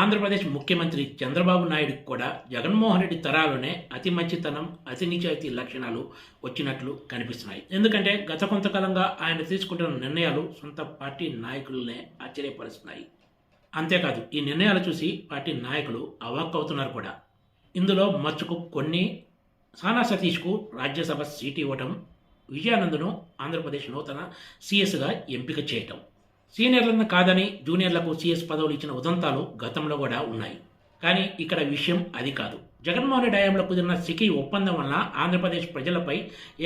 ఆంధ్రప్రదేశ్ ముఖ్యమంత్రి చంద్రబాబు నాయుడుకి కూడా జగన్మోహన్ రెడ్డి తరాలోనే అతి మంచితనం అతి నిజాయితీ లక్షణాలు వచ్చినట్లు కనిపిస్తున్నాయి. ఎందుకంటే గత కొంతకాలంగా ఆయన తీసుకుంటున్న నిర్ణయాలు సొంత పార్టీ నాయకులనే ఆశ్చర్యపరుస్తున్నాయి. అంతేకాదు ఈ నిర్ణయాలు చూసి పార్టీ నాయకులు అవాక్కవుతున్నారు కూడా. ఇందులో మచ్చుకు కొన్ని సానా సతీష్కు రాజ్యసభ సీటు ఇవ్వటం విజయానందను ఆంధ్రప్రదేశ్ నూతన సీఎస్గా ఎంపిక చేయటం. సీనియర్లను కాదని జూనియర్లకు సీఎస్ పదవులు ఇచ్చిన ఉదంతాలు గతంలో కూడా ఉన్నాయి. కానీ ఇక్కడ విషయం అది కాదు. జగన్మోహన్ రెడ్డి హయాంలో కుదిరిన సికి ఒప్పందం వలన ఆంధ్రప్రదేశ్ ప్రజలపై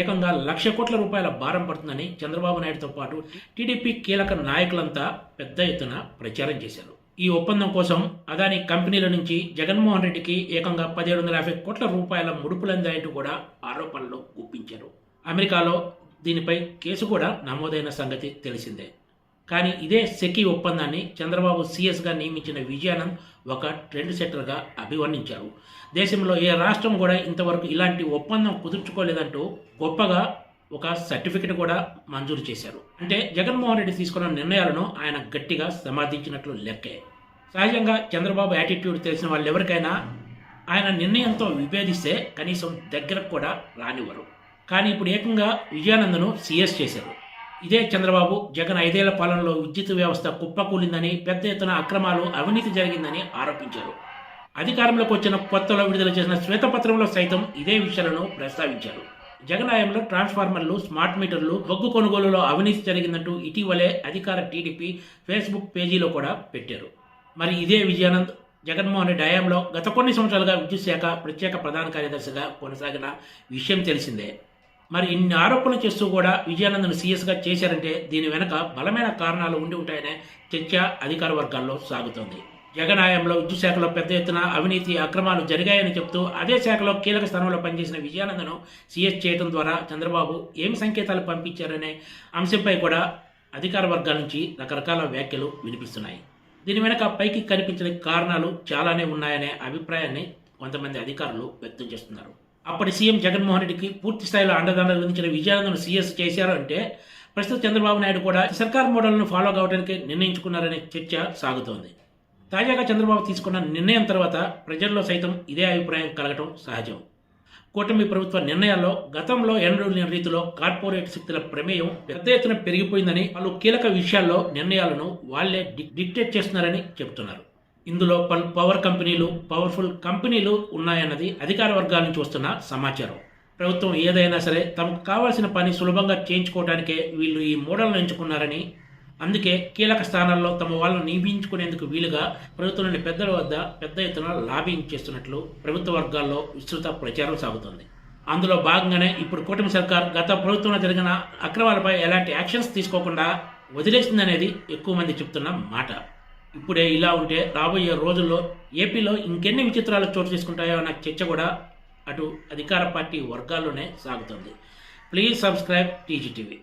ఏకంగా లక్ష కోట్ల రూపాయల భారం పడుతుందని చంద్రబాబు నాయుడుతో పాటు టీడీపీ కీలక నాయకులంతా పెద్ద ఎత్తున ప్రచారం చేశారు. ఈ ఒప్పందం కోసం అదాని కంపెనీల నుంచి జగన్మోహన్ రెడ్డికి ఏకంగా పదిహేడు వందల యాభై కోట్ల రూపాయల ముడుపులందాయంటూ కూడా ఆరోపణలు గుప్పించారు. అమెరికాలో దీనిపై కేసు కూడా నమోదైన సంగతి తెలిసిందే. కానీ ఇదే సెకీ ఒప్పందాన్ని చంద్రబాబు సీఎస్గా నియమించిన విజయానంద్ ఒక ట్రెండ్ సెట్టర్గా అభివర్ణించారు. దేశంలో ఏ రాష్ట్రం కూడా ఇంతవరకు ఇలాంటి ఒప్పందం కుదుర్చుకోలేదంటూ గొప్పగా ఒక సర్టిఫికెట్ కూడా మంజూరు చేశారు. అంటే జగన్మోహన్ రెడ్డి తీసుకున్న నిర్ణయాలను ఆయన గట్టిగా సమర్థించినట్లు లెక్కే. సహజంగా చంద్రబాబు యాటిట్యూడ్ తెలిసిన వాళ్ళు ఎవరికైనా ఆయన నిర్ణయంతో విభేదిస్తే కనీసం దగ్గరకు కూడా రానివ్వరు. కానీ ఇప్పుడు ఏకంగా విజయానందను సీఎస్ చేశారు. ఇదే చంద్రబాబు జగన్ ఐదేళ్ళ పాలనలో విద్యుత్ వ్యవస్థ కుప్పకూలిందని పెద్ద ఎత్తున అక్రమాలు అవినీతి జరిగిందని ఆరోపించారు. అధికారంలోకి వచ్చిన కొత్తలో విడుదల చేసిన శ్వేతపత్రంలో సైతం ఇదే విషయాలను ప్రస్తావించారు. జగన్ హయాంలో ట్రాన్స్ఫార్మర్లు స్మార్ట్ మీటర్లు బొగ్గు కొనుగోలులో అవినీతి జరిగిందంటూ ఇటీవలే అధికార టీడీపీ ఫేస్బుక్ పేజీలో కూడా పెట్టారు. మరి ఇదే విజయానంద్ జగన్మోహన్ రెడ్డి హయాంలో గత కొన్ని సంవత్సరాలుగా విద్యుత్ శాఖ ప్రత్యేక ప్రధాన కార్యదర్శిగా కొనసాగిన విషయం తెలిసిందే. మరి ఇన్ని ఆరోపణలు చేస్తూ కూడా విజయానందను సీఎస్గా చేశారంటే దీని వెనక బలమైన కారణాలు ఉండి ఉంటాయనే చర్చ అధికార వర్గాల్లో సాగుతోంది. జగన్ హయాంలో విద్యుత్ శాఖలో పెద్ద ఎత్తున అవినీతి అక్రమాలు జరిగాయని చెప్తూ అదే శాఖలో కీలక స్థానంలో పనిచేసిన విజయానందను సీఎస్ చేయడం ద్వారా చంద్రబాబు ఏమి సంకేతాలు పంపించారనే అంశంపై కూడా అధికార వర్గాల నుంచి రకరకాల వ్యాఖ్యలు వినిపిస్తున్నాయి. దీని వెనక పైకి కనిపించిన కారణాలు చాలానే ఉన్నాయనే అభిప్రాయాన్ని కొంతమంది అధికారులు వ్యక్తం చేస్తున్నారు. అప్పటి సీఎం జగన్మోహన్ రెడ్డికి పూర్తి స్థాయిలో అండదండలు అందించిన విజయానందను సీఎస్ చేశారు అంటే ప్రస్తుత చంద్రబాబు నాయుడు కూడా సర్కార్ మోడల్ను ఫాలో కావడానికి నిర్ణయించుకున్నారనే చర్చ సాగుతోంది. తాజాగా చంద్రబాబు తీసుకున్న నిర్ణయం తర్వాత ప్రజల్లో సైతం ఇదే అభిప్రాయం కలగటం సహజం. కూటమి ప్రభుత్వ నిర్ణయాల్లో గతంలో ఎన్నడూ లేని రీతిలో కార్పొరేట్ శక్తుల ప్రమేయం పెద్ద ఎత్తున పెరిగిపోయిందని పలు కీలక విషయాల్లో నిర్ణయాలను వాళ్ళే డిక్టేట్ చేస్తున్నారని చెబుతున్నారు. ఇందులో పలు పవర్ కంపెనీలు పవర్ఫుల్ కంపెనీలు ఉన్నాయన్నది అధికార వర్గాల నుంచి వస్తున్న సమాచారం. ప్రభుత్వం ఏదైనా సరే తమకు కావాల్సిన పని సులభంగా చేయించుకోవడానికే వీళ్ళు ఈ మోడల్ను ఎంచుకున్నారని అందుకే కీలక స్థానాల్లో తమ వాళ్ళను నియమించుకునేందుకు వీలుగా ప్రభుత్వంలోని పెద్దల వద్ద పెద్ద ఎత్తున లాబింగ్ చేస్తున్నట్లు ప్రభుత్వ వర్గాల్లో విస్తృత ప్రచారం సాగుతోంది. అందులో భాగంగానే ఇప్పుడు కూటమి సర్కార్ గత ప్రభుత్వంలో జరిగిన అక్రమాలపై ఎలాంటి యాక్షన్స్ తీసుకోకుండా వదిలేసిందనేది ఎక్కువ మంది చెప్తున్న మాట. ఇప్పుడే ఇలా ఉంటే రాబోయే రోజుల్లో ఏపీలో ఇంకెన్ని విచిత్రాలు చోటు చేసుకుంటాయో అన్న చర్చ కూడా అటు అధికార పార్టీ వర్గాల్లోనే సాగుతుంది. Please subscribe TGTV